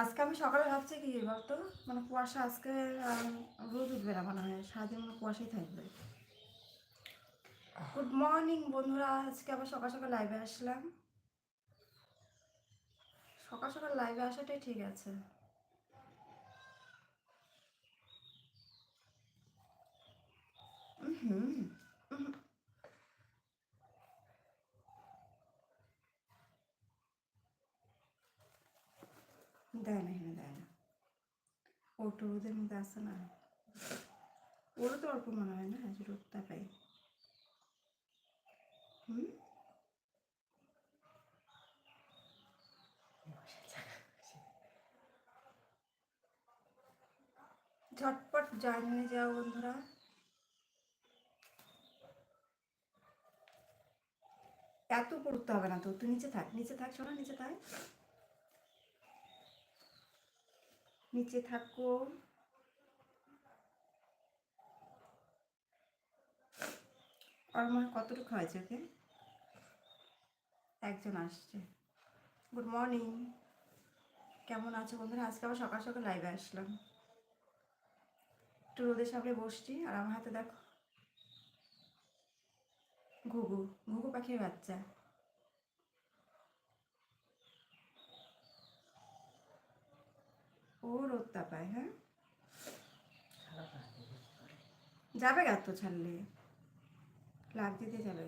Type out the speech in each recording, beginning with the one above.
আজকে আমি সকালে ভাবছি কি, বলতো? মানে কুয়াশা আজকে রোদ উঠবে না, মনে সারাদিন মানে কুয়াশাই থাকবে। গুড মর্নিং বন্ধুরা। আজকে আবার সকাল সকাল লাইভে আসলাম। সকাল সকাল লাইভে আসাটাই ঠিক আছে। হুম। দেয় না এখানে দেয় না ওটো রোদের মধ্যে আসে না ওরও তো অল্প মনে হয় না ঝটপট জানিয়ে যাও বন্ধুরা এত পড়তে হবে না তো তুই নিচে থাক নিচে থাক শোনা নিচে থাক নিচে থাকো। আর মনে কতটুকু হয়েছে ওকে? একজন আসছে। গুড মর্নিং কেমন আছো বন্ধুরা? আজকে আবার সকাল সকাল লাইভে আসলাম। একটু রোদের সামনে বসছি, আর আমার হাতে দেখো ঘুঘু ঘুঘু পাখির বাচ্চা। ও রোদটা হ্যাঁ? যাবে গা তো ছাড়লে। লাভ দিতে যাবে।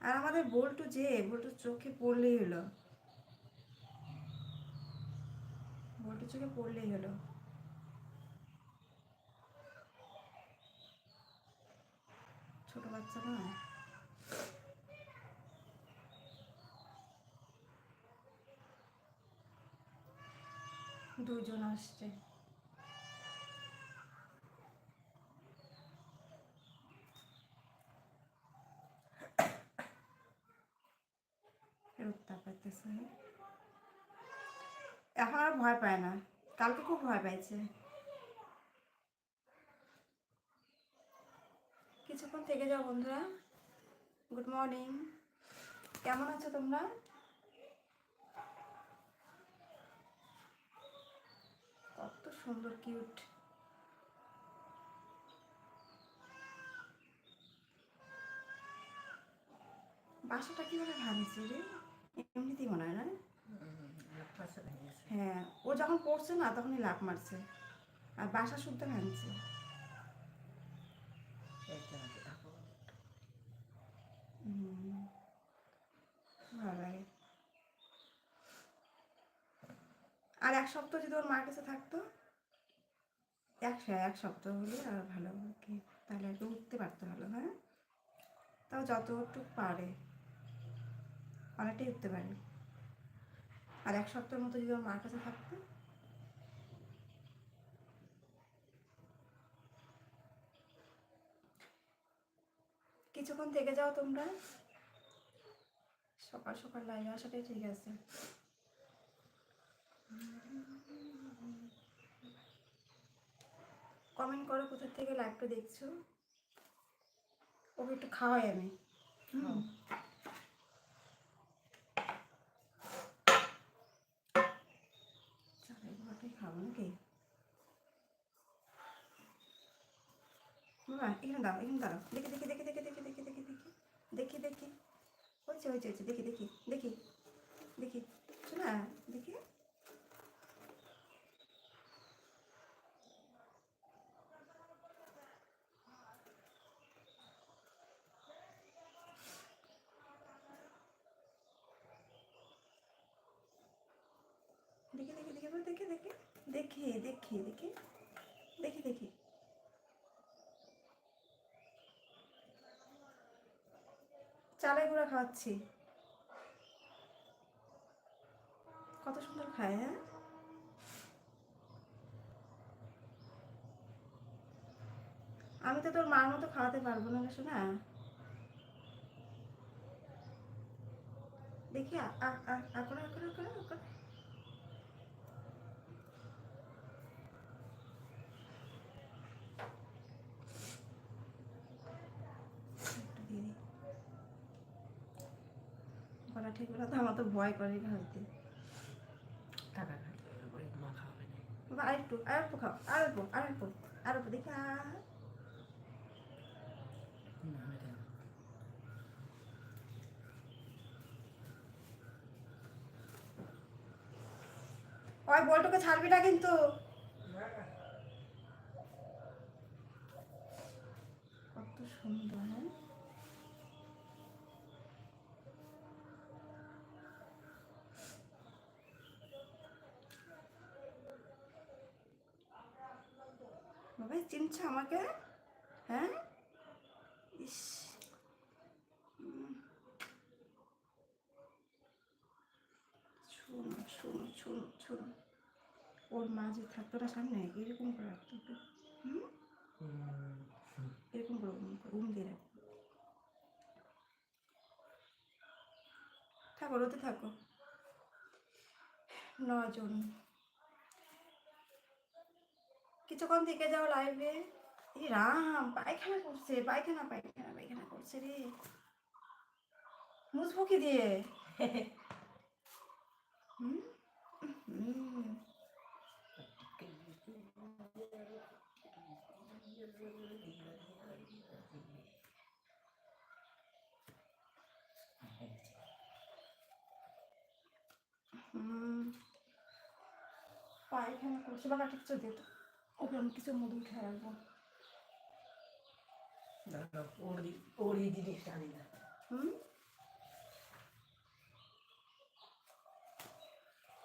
আর আমাদের বল্টু যে বল্টু চোখে পড়লেই হলো। বল্টু চোখে পড়লেই হলো। ছোট বাচ্চা না দুজন আসছে। এখন আর ভয় পায় না। কালকে খুব ভয় পাইছে। কিছুক্ষণ থেকে যাও বন্ধুরা। গুড মর্নিং কেমন আছো তোমরা কত সুন্দর কিউট বাসাটা কীভাবে ভাঙছে রে? এমনিতেই মনে হয় না? হ্যাঁ ও যখন পড়ছে না তখনই লাভ মারছে। আর বাসা শুদ্ধ ভাঙছে। ভালো লাগে। আর এক সপ্তাহ যদি ওর মার কাছে থাকতো? এক এক সপ্তাহ হলে আর ভালো কি? তাহলে কি উঠতে পারতো ভালো হ্যাঁ? তাও যতটুকু পারে। অনেকটাই উঠতে পারে। আর এক সপ্তাহের মতো যদি ওর মার কাছে থাকতো? কিছুক্ষণ থেকে যাও তোমরা। সকাল সকাল লাইভে আসাটাই ঠিক আছে। কমেন্ট করো কোথা থেকে লাইভটা দেখছ ওকে একটু খাওয়াই আমি হুম খাব নাকি বাবা এখানে দাও এখানে দাঁড়াও দেখি দেখি দেখি দেখি দেখি দেখি দেখি দেখি দেখি দেখি হয়েছে হয়েছে হয়েছে দেখি দেখি দেখি দেখি শোনা দেখি দেখি দেখি দেখি বল, দেখি দেখি দেখি দেখি দেখি দেখি দেখি চালের গুঁড়া খাওয়াচ্ছি কত সুন্দর খায় হ্যাঁ আমি তো তোর মার মতো খাওয়াতে পারব না শোনা দেখি আ আ আ করে করে করে করে একটু দিয়ে দিই গলা ঠিক না তো আমার তো ভয় করে খাইতে টাকা বাবা আরেকটু আর অল্প খাও আর অল্প আর অল্প আর অল্প দেখি না, না। ওই বলটুকে ছাড়বি না কিন্তু। কত সুন্দর হ্যাঁ বাবা চিনছে আমাকে? হ্যাঁ? ইস। শোনো শোনো শোনো শোনো। ওর মা যে থাকতো না সামনে, এরকম করে রাখতো একটু এরকম করে উম দিয়ে রাখতো থাকো, রোদে থাকো। নজন কিছুক্ষণ থেকে যাও লাইভে রাম, পায়খানা করছে, পায়খানা পায়খানা পায়খানা করছে রে। মুছবো কি দিয়ে? পায়খানা করছে, বাবা কিছু দিত ওকে আমি কিছু মধু খেয়ে রাখব? দাঁড়াও, ওর এই- ওর এই জিনিসটা আনি না। হুম?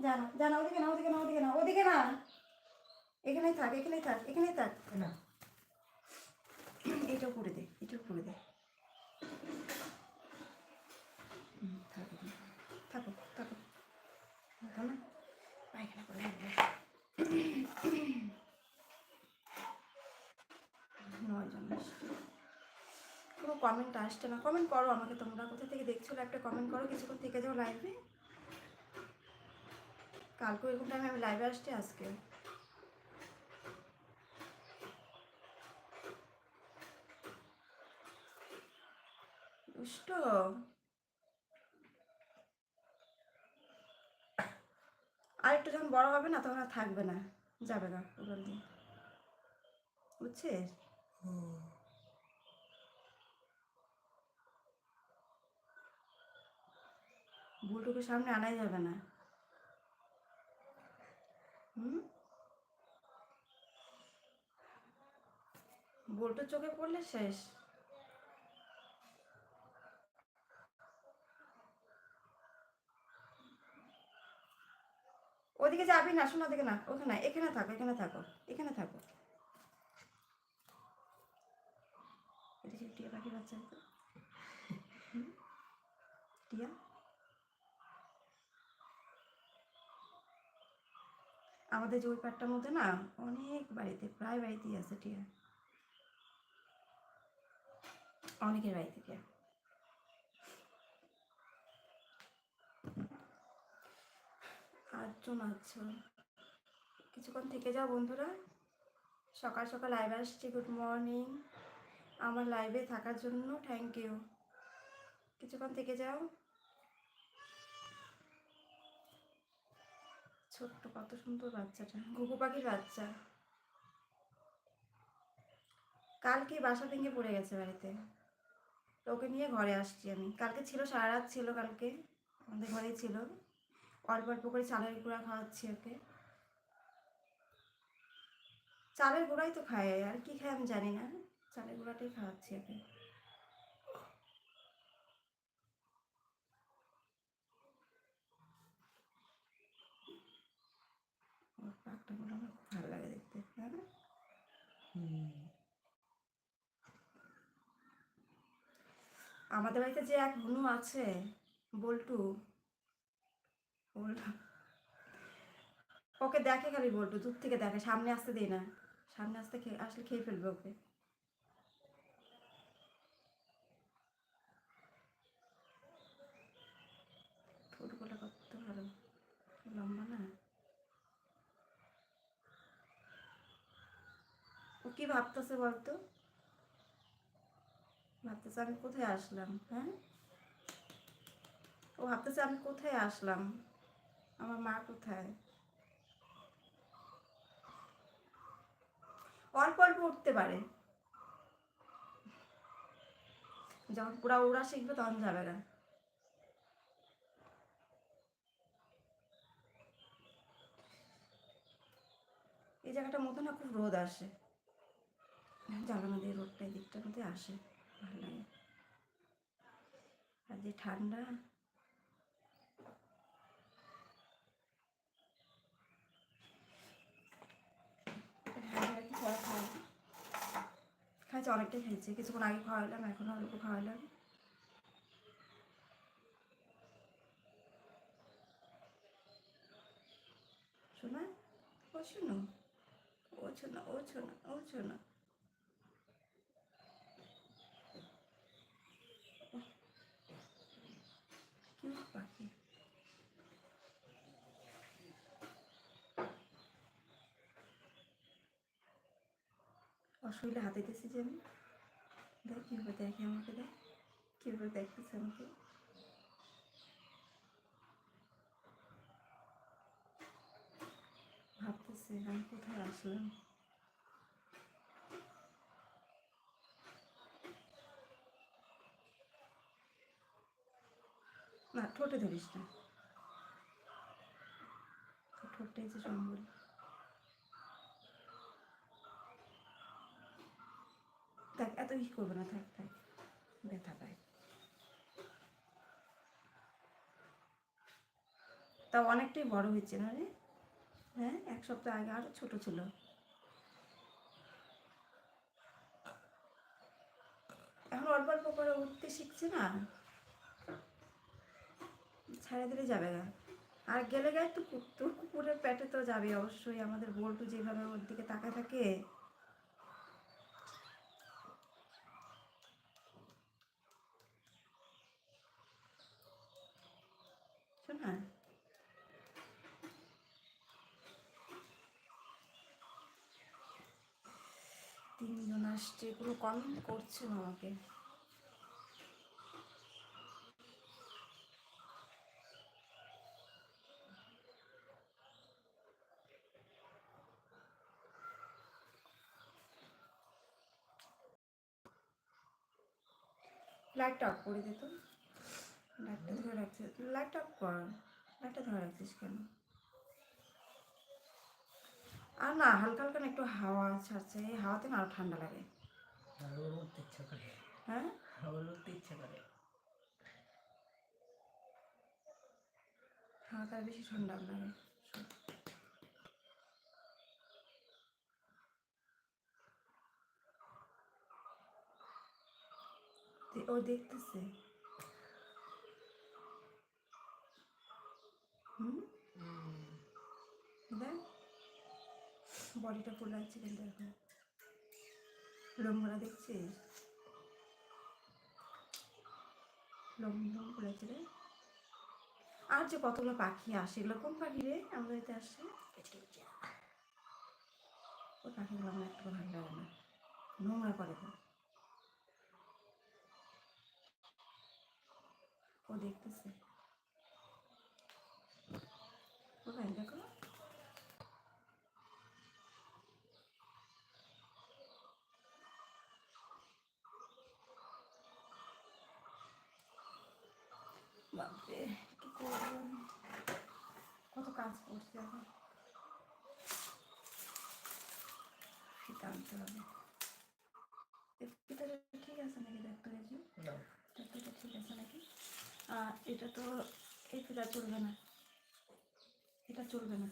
জানা জানা ওদিকে না ওদিকে না ওদিকে না ওদিকে না এখানেই থাক এখানেই থাক এখানেই থাক। না, এটা করে দে এটা করে দে হুম, থাক এখানে। থাকো থাকো থাকো না পায়খানা করে নেব। নয়জন আসছে কোনো কমেন্ট আসছে না। কমেন্ট করো আমাকে, তোমরা কোথা থেকে দেখছ একটা কমেন্ট করো, কিছুক্ষণ থেকে যাও লাইভে কালকে এরকম টাইমে আমি লাইভে আসছি আজকে। দুষ্ট। আর একটু যখন বড় হবে না, তখন আর থাকবে না, যাবে না দিয়ে বুঝছিস? বুলটুকে সামনে আনাই যাবে না। হুম? বল্টুর চোখে পড়লে শেষ। ওদিকে যাবি না, শোনা দিকে না ওখানে এখানে থাকো এখানে থাকো এখানে থাকো। টিয়া পাখি বাচ্চা? টিয়া? আমাদের যে ওই পাটটার মধ্যে না, অনেক বাড়িতে, প্রায় বাড়িতেই আছে টিয়া। অনেকের বাড়িতে টিয়া। আটজন আছো কিছুক্ষণ থেকে যাও বন্ধুরা। সকাল সকাল লাইভে আসছি। গুড মর্নিং আমার লাইভে থাকার জন্য থ্যাংক ইউ কিছুক্ষণ থেকে যাও। ছোট্ট, কত সুন্দর বাচ্চাটা। ঘুঘু পাখির বাচ্চা। কালকে বাসা ভেঙে পড়ে গেছে বাড়িতে। ওকে নিয়ে ঘরে আসছি আমি। কালকে ছিল সারা রাত ছিল কালকে। আমাদের ঘরেই ছিল। অল্প অল্প করে চালের গুঁড়া খাওয়াচ্ছি ওকে। চালের গুঁড়াই তো খায়। আর কি খায় আমি জানি না। চালের গুঁড়াটাই খাওয়াচ্ছি ওকে। পাকটাগুলো আমার খুব ভালো লাগে দেখতে? হুম। আমাদের বাড়িতে যে এক হনু আছে, বল্টু ওকে দেখে খালি বল্টু, দূর থেকে দেখে, সামনে আসতে দেয় না, সামনে আসতে আসলে খেয়ে ফেলবে ওকে ফুটগুলো কত ভালো লম্বা না ও কি ভাবতেছে বলতো? ভাবতেছে আমি কোথায় আসলাম হ্যাঁ? ও ভাবতেছে আমি কোথায় আসলাম? আমার মা কোথায়? অল্প অল্প উঠতে পারে। যখন পুরা উড়া শিখবে তখন যাবে না। এই জায়গাটার মতো না খুব রোদ আসে। রোদটা এই দিকটার মধ্যে আসে, ভালো লাগে। আর যে ঠান্ডা, খাইছে অনেকটাই খাইছে কিছুক্ষণ আগে খাওয়াইলাম এখন অল্প খাওয়াইলাম শোনা? ও শোনো, ও শোনা ও শোনা ও শোনা কি পাখি। অসুবিধা হাতে দিয়েছি যে আমি। দেখ কীভাবে দেখে আমাকে দেখ, কীভাবে দেখতেছে আমাকে। ভাবতেছে আমি কোথায় আসলাম। না, ঠোঁটে ধরিস না। তোর ঠোঁটটা এই যে সম্বল দেখ, এত ই করবে না, থাক থাক। ব্যথা পায়। তা অনেকটাই বড় হয়েছে না রে? হ্যাঁ এক সপ্তাহ আগে আরও ছোট ছিল। এখন অল্প অল্প করে উঠতে শিখছে না? ছেড়ে দিলে যাবে না। আর গেলে গায়ে তো তোর কুকুরের পেটে তো যাবে অবশ্যই, আমাদের বল্টু যেভাবে ওর দিকে তাকায় থাকে। শোনা তিনজন আসছে কোনো কমেন্ট করছে আমাকে। লাইটটা অফ করে দে তো। লাইটটা ধরে রাখছিস লাইটটা অফ কর। লাইটটা ধরে রাখছিস কেন? আর না হালকা হালকা একটু হাওয়া ছাড়ছে। এই হাওয়াতে না আরও ঠান্ডা লাগে। ইচ্ছা করে। হ্যাঁ? উঠতে ইচ্ছা করে। হাওয়াতে আর বেশি ঠান্ডা লাগে দে- ও দেখতেছে। হুম? দেখ। বডিটা ফুল লাগছে কিন্তু এখন। লোমগুলা দেখছিস? লোম লোম রে। আর যে কতগুলো পাখি আসে, এগুলো কোন পাখি রে? আমাদের এতে আসে? ওই পাখিগুলো আমার একটু ভালো লাগে না। নোংরা করে তো দেখতেছে। ভাই দেখো। বাপরে কি করব? কত কাজ করছে এখন। ফিতা আনতে হবে। ফিতাটা ঠিক আছে নাকি ডাক্তার না। ডাক্তারটা ঠিক আছে নাকি? এটা তো ফিতা চলবে না। এটা চলবে না।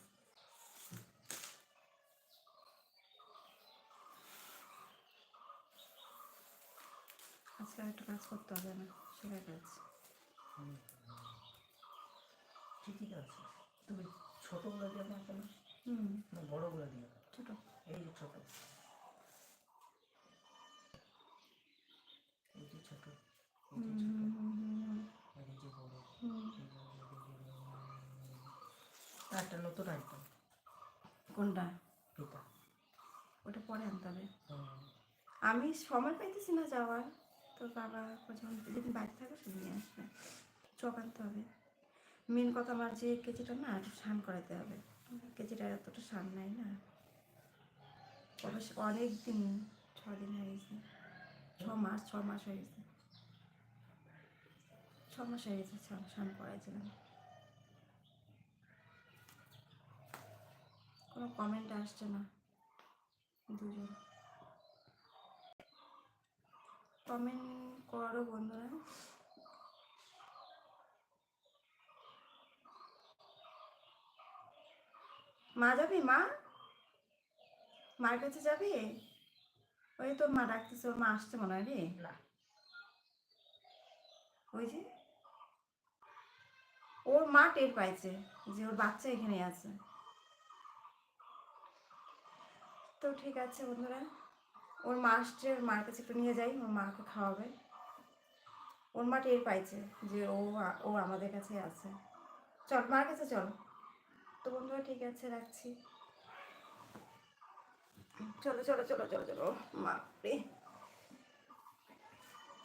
আজকে একটু কাজ করতে হবে না সেলাই কাজ। ঠিকই আছে তুমি ছোটগুলো দিয়ে না কেন? হুম। বড়গুলো দিয়ে। ছোট। এই যে ছোট। এই যে ছোট। এই হুম যে ছোট হুম হুম হুম আর এই যে বড় হুম এই যে বড়, এই যে বড়। আর একটা নতুন আইটেম কোনটা? ওটা পরে আনতে হবে। আমি সময় পাইতেছি না যাওয়ার। তো বাবা যখন যেদিন বাড়ি থাকে সেদিন নিয়ে আসবে। চোখ আনতে হবে। মেন কথা আমার যে কেজিটা না একটু স্নান করাতে হবে। কেজিটা এতটা স্নান নাই না। অবশ্য অনেক দিন ছ দিন হয়ে গেছে। ছ মাস ছ মাস হয়ে গেছে। ছ মাস হয়ে গেছে স্নান করাইছিলাম। কোনো কমেন্ট আসছে না। দুজন। কমেন্ট করো বন্ধুরা। মা যাবি মা? মার কাছে যাবি? ওই তোর মা ডাকতেছে ওর মা আসছে মনে হয় রে। ওই যে? ওর মা টের পাইছে যে ওর বাচ্চা এখানে আছে। তো ঠিক আছে বন্ধুরা। ওর মা আসছে, ওর মার কাছে একটু নিয়ে যাই, ওর মাকে খাওয়াবে। ওর মা টের পাইছে যে ও ও আমাদের কাছে আছে। চল, মার কাছে চল। তো বন্ধুরা, ঠিক আছে, রাখছি। চলো চলো চলো চলো চলো, মা